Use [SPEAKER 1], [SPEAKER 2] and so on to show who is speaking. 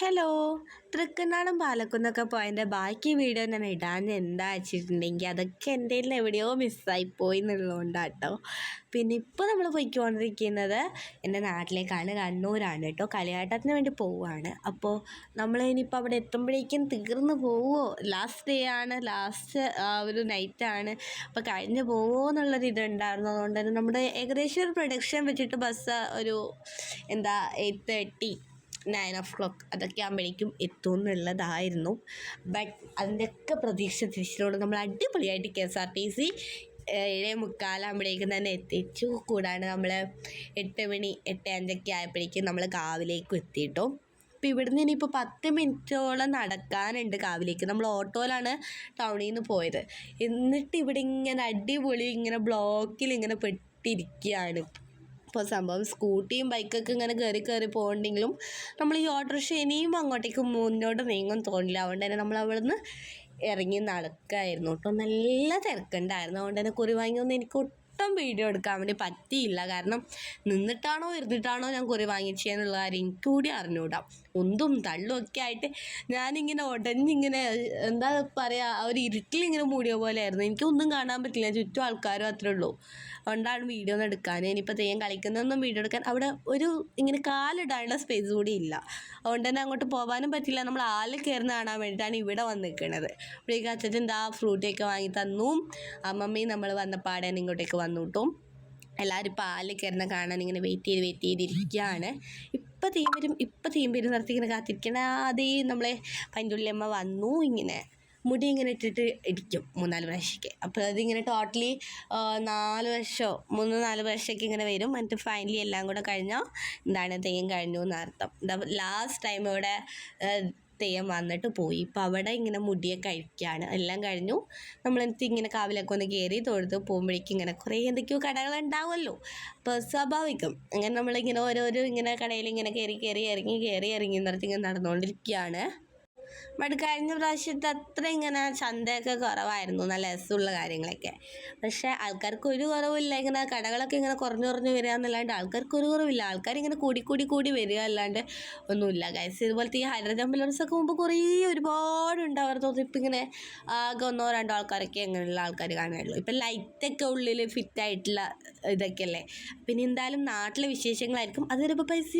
[SPEAKER 1] Hello. തൃക്കുന്നാളും പാലക്കുന്നൊക്കെ പോയതിന്റെ ബാക്കി video ഞാൻ ഇടാൻ എന്താ വെച്ചിട്ടുണ്ടെങ്കിൽ അതൊക്കെ എന്റെ എവിടെയോ മിസ്സായി പോയി എന്നുള്ളതുകൊണ്ടാട്ടോ. പിന്നെ ഇപ്പോൾ നമ്മൾ പോയിക്കൊണ്ടിരിക്കുന്നത് എന്റെ നാട്ടിലേക്കാണ് കണ്ണൂരാണ് കേട്ടോ. കളിയാട്ടത്തിന് വേണ്ടി പോവുകയാണ്. അപ്പോൾ നമ്മൾ ഇനിയിപ്പോൾ അവിടെ എത്തുമ്പോഴേക്കും തീർന്നു പോവുമോ ലാസ്റ്റ് ഡേ ആണ് ലാസ്റ്റ് ഒരു നൈറ്റാണ് അപ്പോൾ കഴിഞ്ഞ് പോവുമോ എന്നുള്ളൊരു ഇതുണ്ടായിരുന്നു. അതുകൊണ്ട് തന്നെ നമ്മുടെ ഏകദേശം ഒരു പ്രൊഡക്ഷൻ വെച്ചിട്ട് ബസ് ഒരു എന്താ eight thirty nine o'clock അതൊക്കെ ആകുമ്പോഴേക്കും എത്തും എന്നുള്ളതായിരുന്നു ബട്ട് അതിന്റെയൊക്കെ പ്രതീക്ഷ തിരിച്ചിലോട് നമ്മൾ അടിപൊളിയായിട്ട് K S R T C ഏഴേ മുക്കാലാകുമ്പോഴേക്കും തന്നെ എത്തിച്ചു. കൂടാണ്ട് നമ്മൾ എട്ട് മണി എട്ട് അഞ്ചൊക്കെ ആയപ്പോഴേക്കും നമ്മൾ കാവിലേക്കും എത്തിയിട്ടു. അപ്പോൾ ഇവിടുന്ന് ഇനിയിപ്പോൾ പത്ത് മിനിറ്റോളം നടക്കാനുണ്ട് കാവിലേക്ക്. നമ്മൾ ഓട്ടോയിലാണ് ടൗണിൽ നിന്ന് പോയത്. എന്നിട്ട് ഇവിടെ ഇങ്ങനെ അടിപൊളി ഇങ്ങനെ ബ്ലോക്കിൽ ഇങ്ങനെ പെട്ടിരിക്കുകയാണ്. ഇപ്പോൾ സംഭവം സ്കൂട്ടിയും ബൈക്കൊക്കെ ഇങ്ങനെ കയറി കയറി പോകണ്ടെങ്കിലും നമ്മൾ ഈ ഓട്ടോറിക്ഷ ഇനിയും അങ്ങോട്ടേക്ക് മുന്നോട്ട് നീങ്ങും തോന്നില്ല. അതുകൊണ്ട് തന്നെ നമ്മൾ അവിടെ നിന്ന് ഇറങ്ങി നടക്കായിരുന്നു കേട്ടോ. നല്ല തിരക്കുണ്ടായിരുന്നു. അതുകൊണ്ട് തന്നെ കുറി വാങ്ങിയൊന്നും എനിക്ക് ഒട്ടും വീഡിയോ എടുക്കാൻ വേണ്ടി പറ്റിയില്ല. കാരണം നിന്നിട്ടാണോ ഇരുന്നിട്ടാണോ ഞാൻ കുറി വാങ്ങിച്ചതെന്നുള്ള കാര്യം എനിക്ക് കൂടി അറിഞ്ഞുകൂടാം ഒന്നും തള്ളും ഒക്കെ ആയിട്ട് ഞാനിങ്ങനെ ഉടഞ്ഞിങ്ങനെ എന്താ പറയുക ഒരു ഇരുട്ടിലിങ്ങനെ മൂടിയ പോലെ ആയിരുന്നു എനിക്കൊന്നും കാണാൻ പറ്റില്ല. ചുറ്റും ആൾക്കാരും അത്രേ ഉള്ളൂ. അതുകൊണ്ടാണ് വീഡിയോ ഒന്നും എടുക്കാൻ. ഇനിയിപ്പോൾ തെയ്യം കളിക്കുന്നൊന്നും വീഡിയോ എടുക്കാൻ അവിടെ ഒരു ഇങ്ങനെ കാലിടാനുള്ള സ്പേസ് കൂടി ഇല്ല. അതുകൊണ്ട് തന്നെ അങ്ങോട്ട് പോകാനും പറ്റില്ല. നമ്മൾ ആൽ കയറുന്ന കാണാൻ വേണ്ടിയിട്ടാണ് ഇവിടെ വന്ന് നിൽക്കുന്നത് അപ്പോഴേക്കും അച്ഛൻ എന്താ ഫ്രൂട്ടൊക്കെ വാങ്ങി തന്നു. അമ്മമ്മയും നമ്മൾ വന്നപ്പാടെ ഇങ്ങോട്ടേക്ക് വന്നു. കിട്ടും. എല്ലാവരും പാൽ കയറുന്ന കാണാൻ ഇങ്ങനെ വെയിറ്റ് ചെയ്ത് വെയിറ്റ് ചെയ്തിരിക്കുകയാണ് ഇപ്പം തീം വരും ഇപ്പം തീം വരും നിർത്തി ഇങ്ങനെ കാത്തിരിക്കണ അതേ നമ്മളെ പൈന്റുള്ളിയമ്മ വന്നു ഇങ്ങനെ മുടി ഇങ്ങനെ ഇട്ടിട്ട് ഇരിക്കും മൂന്നാൽ പ്രാവശ്യമൊക്കെ അപ്പോൾ അതിങ്ങനെ ടോട്ടലി നാല് വർഷമോ മൂന്ന് നാല് പ്രാവശ്യമൊക്കെ ഇങ്ങനെ വരും. എന്നിട്ട് ഫൈനലി എല്ലാം കൂടെ കഴിഞ്ഞാൽ എന്താണ് തെയ്യം കഴിഞ്ഞു എന്നർത്ഥം ലാസ്റ്റ് ടൈം ഇവിടെ തെയ്യം വന്നിട്ട് പോയി. ഇപ്പം അവിടെ ഇങ്ങനെ മുടിയൊക്കെ കഴിക്കുകയാണ് എല്ലാം കഴിഞ്ഞു. നമ്മളെന്നിട്ട് ഇങ്ങനെ കാവിലൊക്കെ ഒന്ന് കയറി തൊഴുത് പോകുമ്പോഴേക്കും ഇങ്ങനെ കുറേ എന്തൊക്കെയോ കടകളുണ്ടാവുമല്ലോ അപ്പോൾ സ്വാഭാവികം. അങ്ങനെ നമ്മളിങ്ങനെ ഓരോരോ ഇങ്ങനെ കടയിൽ ഇങ്ങനെ കയറി കയറി ഇറങ്ങി കയറി ഇറങ്ങി നിർത്തി ഇങ്ങനെ നടന്നുകൊണ്ടിരിക്കുകയാണ്. ബട്ട് കഴിഞ്ഞ പ്രാവശ്യത്തെ അത്ര ഇങ്ങനെ ചന്തയൊക്കെ കുറവായിരുന്നു. നല്ല രസമുള്ള കാര്യങ്ങളൊക്കെ. പക്ഷേ ആൾക്കാർക്ക് ഒരു കുറവില്ല ഇങ്ങനെ കടകളൊക്കെ ഇങ്ങനെ കുറഞ്ഞു കുറഞ്ഞു വരിക എന്നല്ലാണ്ട് ആൾക്കാർക്ക് ഒരു കുറവില്ല. ആൾക്കാർ ഇങ്ങനെ കൂടി കൂടി കൂടി വരിക അല്ലാണ്ട് ഒന്നുമില്ല. ഗൈസ് ഇതുപോലത്തെ ഈ ഹൈദരാബാദ് അമ്പലൻസൊക്കെ മുമ്പ് കുറേ ഒരുപാടുണ്ട്. അവർ തോന്നി ഇപ്പം ഇങ്ങനെ ആകെ ഒന്നോ രണ്ടോ ആൾക്കാരൊക്കെ അങ്ങനെയുള്ള ആൾക്കാർ കാണുകയുള്ളൂ ഇപ്പം ലൈറ്റൊക്കെ ഉള്ളിൽ ഫിറ്റായിട്ടുള്ള ഇതൊക്കെയല്ലേ? പിന്നെ എന്തായാലും നാട്ടിലെ വിശേഷങ്ങളായിരിക്കും. അത് ചിലപ്പോൾ പൈസ